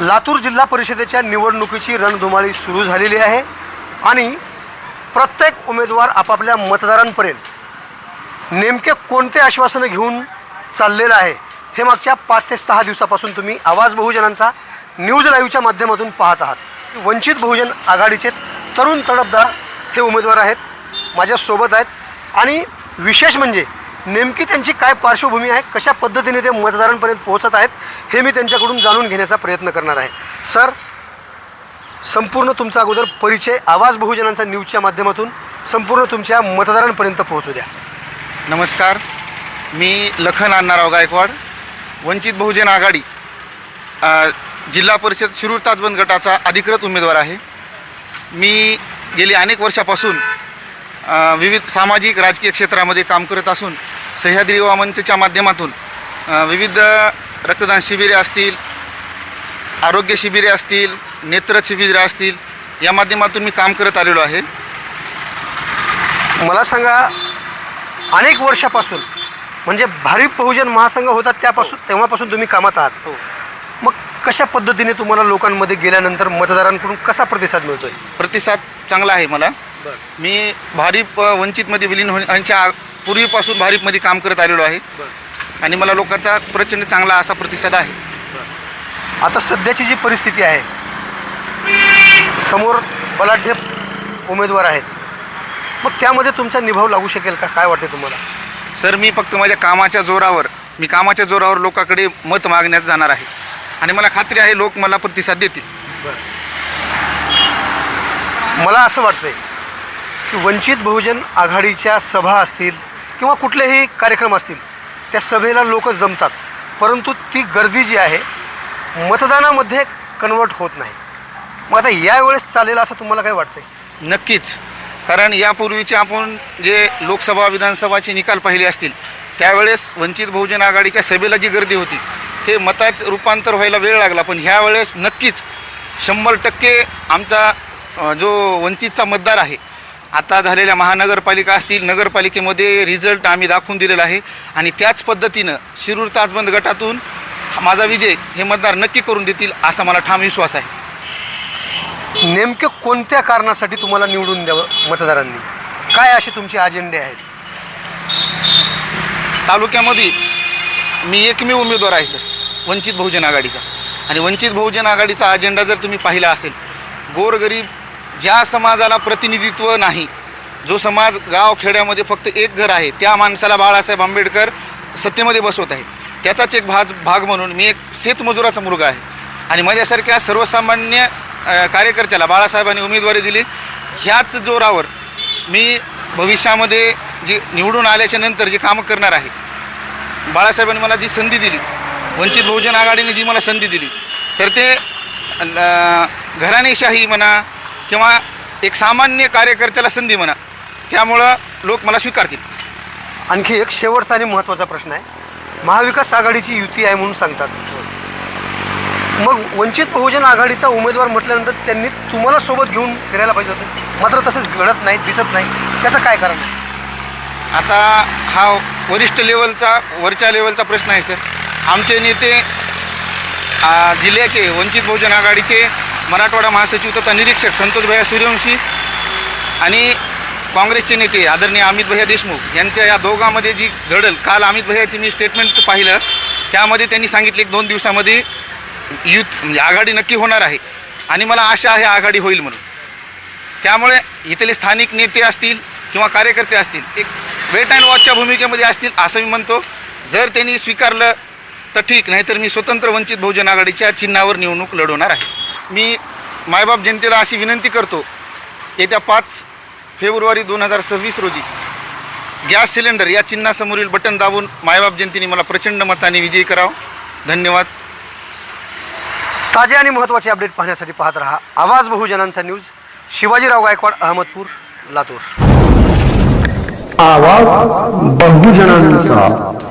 लातूर जिल्हा परिषदेच्या निवडणुकीची रणधुमाळी सुरू झालेली आहे आणि प्रत्येक उमेदवार आपापल्या मतदारांपर्यंत नेमके कोणते आश्वासनं घेऊन चाललेलं आहे हे मागच्या पाच ते सहा दिवसापासून तुम्ही आवाज बहुजनांचा न्यूज लाईव्हच्या माध्यमातून पाहत आहात. वंचित बहुजन आघाडीचे तरुण तडफदार हे उमेदवार आहेत माझ्यासोबत आहेत आणि विशेष म्हणजे नेमकी त्यांची काय पार्श्वभूमी आहे? कशा पद्धतीने ते मतदारांपर्यंत पोहोचत आहेत? हे मी त्यांच्याकडून जाणून घेण्याचा प्रयत्न करणार आहे. सर संपूर्ण तुमचा अगोदर परिचय आवाज बहुजनांचा न्यूजच्या माध्यमातून संपूर्ण तुमच्या मतदारांपर्यंत पोहोचू द्या. नमस्कार. मी लखन अण्णाराव गायकवाड वंचित बहुजन आघाडी जिल्हा परिषद शिरूर ताजबंद गटाचा अधिकृत उमेदवार आहे. मी गेली अनेक वर्षापासून विविध सामाजिक राजकीय क्षेत्रामध्ये काम करत असून सह्याद्री युवा मंचच्या माध्यमातून विविध रक्तदान शिबिरे असतील आरोग्य शिबिरे असतील नेत्र शिबिरे असतील या माध्यमातून मी काम करत आलेलो आहे. मला सांगा अनेक वर्षापासून म्हणजे भारिप बहुजन महासंघ होता त्यापासून तेव्हापासून तुम्ही कामात आहात. हो. मग कशा पद्धतीने तुम्हाला लोकांमध्ये गेल्यानंतर मतदारांकडून कसा प्रतिसाद मिळतोय? प्रतिसाद चांगला आहे मला. मी भारीप वंचितमध्ये विलीन होण्याच्या पूर्वीपासून भारीपमध्ये काम करत आलेलो आहे. आणि मला लोकांचा प्रचंड चांगला असा प्रतिसाद आहे. आता सध्याची जी परिस्थिती आहे समोर बलाढ्य उमेदवार आहेत. मग त्यामध्ये तुमचा निभाव लागू शकेल का? काय वाटते तुम्हाला? सर मी फक्त माझ्या कामाच्या जोरावर मी कामाच्या जोरावर लोकांकडे मत मागण्यात जाणार आहे. आणि मला खात्री आहे लोक मला प्रतिसाद देतील. मला असं वाटतंय की वंचित बहुजन आघाडीच्या सभा असतील किंवा कुठलेही कार्यक्रम असतील त्या सभेला लोक जमतात. परंतु ती गर्दी जी आहे मतदानामध्ये कन्वर्ट होत नाही. मग आता यावेळेस चालेल असं तुम्हाला काय वाटतंय? नक्कीच. कारण यापूर्वीचे आपण जे लोकसभा विधानसभाचे निकाल पाहिले असतील त्यावेळेस वंचित बहुजन आघाडीच्या सभेला जी गर्दी होती ते मतात रूपांतर व्हायला वेळ लागला. पण ह्यावेळेस नक्कीच शंभर टक्के आमचा जो वंचितचा मतदार आहे आता झालेल्या महानगरपालिका असतील नगरपालिकेमध्ये रिझल्ट आम्ही दाखवून दिलेला आहे. आणि त्याच पद्धतीनं शिरूर ताजबंद गटातून माझा विजय हे मतदार नक्की करून देतील असा मला ठाम विश्वास आहे. नेमके कोणत्या कारणासाठी तुम्हाला निवडून द्यावं मतदारांनी? काय असे तुमचे अजेंडे आहेत? तालुक्यामध्ये मी एकमेव उमेदवार आहे सर. वंचित बहुजन आघाडीचा. आणि वंचित बहुजन आघाडीचा अजेंडा जर तुम्ही पाहिला असेल गोरगरीब ज्या समाजाला प्रतिनिधित्व नाही जो समाज गाव खेड्यामध्ये फक्त एक घर आहे त्या माणसाला बाळासाहेब आंबेडकर सत्तेमध्ये बसवत आहेत. त्याचाच एक भाज भाग म्हणून मी एक शेतमजुराचा मुलगा आहे. आणि माझ्यासारख्या सर्वसामान्य कार्यकर्त्याला बाळासाहेबांनी उमेदवारी दिली. ह्याच जोरावर मी भविष्यामध्ये जी निवडून आल्याच्यानंतर जे कामं करणार आहे बाळासाहेबांनी मला जी संधी दिली वंचित बहुजन आघाडीने जी मला संधी दिली तर ते घराणेशाही म्हणा किंवा एक सामान्य कार्यकर्त्याला संधी म्हणा त्यामुळं लोक मला स्वीकारतील. आणखी एक शेवटचा आणि महत्त्वाचा प्रश्न आहे. महाविकास आघाडीची युती आहे म्हणून सांगतात. मग वंचित बहुजन आघाडीचा उमेदवार म्हटल्यानंतर त्यांनी तुम्हाला सोबत घेऊन फिरायला पाहिजे होतं? मात्र तसंच घडत नाही दिसत नाही. त्याचं काय कारण आहे? आता हा वरिष्ठ लेवलचा वरच्या लेवलचा प्रश्न आहे सर. आमचे नेते जिल्ह्याचे वंचित बहुजन आघाडीचे मराठवाडा महासचिव तथा निरीक्षक संतोष भैया सूर्यवंशी आणि काँग्रेसचे नेते आदरणीय अमित भैया देशमुख यांच्या या दोघांमध्ये जी घडल काल अमित भैयाची मी स्टेटमेंट पाहिलं त्यामध्ये त्यांनी सांगितले दोन दिवसामध्ये युथ म्हणजे आघाडी नक्की होणार आहे आणि मला आशा आहे आघाडी होईल म्हणून. त्यामुळे इथले स्थानिक नेते असतील किंवा कार्यकर्ते असतील एक वेट अँड वॉचच्या भूमिकेमध्ये असतील असं मी म्हणतो. जर त्यांनी स्वीकारलं तर ठीक नाहीतर मी स्वतंत्र वंचित बहुजन आघाडीच्या चिन्हावर निवडणूक लढवणार आहे. मी मायबाप जनतेला अशी विनंती करतो येत्या पाच फेब्रुवारी दोन हजार सव्वीस रोजी गॅस सिलेंडर या चिन्हासमोरील बटन दाबून मायबाप जनतेने मला प्रचंड मताने विजयी करावं. धन्यवाद. ताजे आणि महत्त्वाचे अपडेट पाहण्यासाठी पाहत रहा आवाज बहुजनांचा न्यूज शिवाजीराव गायकवाड अहमदपूर लातूर. आवाज बहुजनांचा.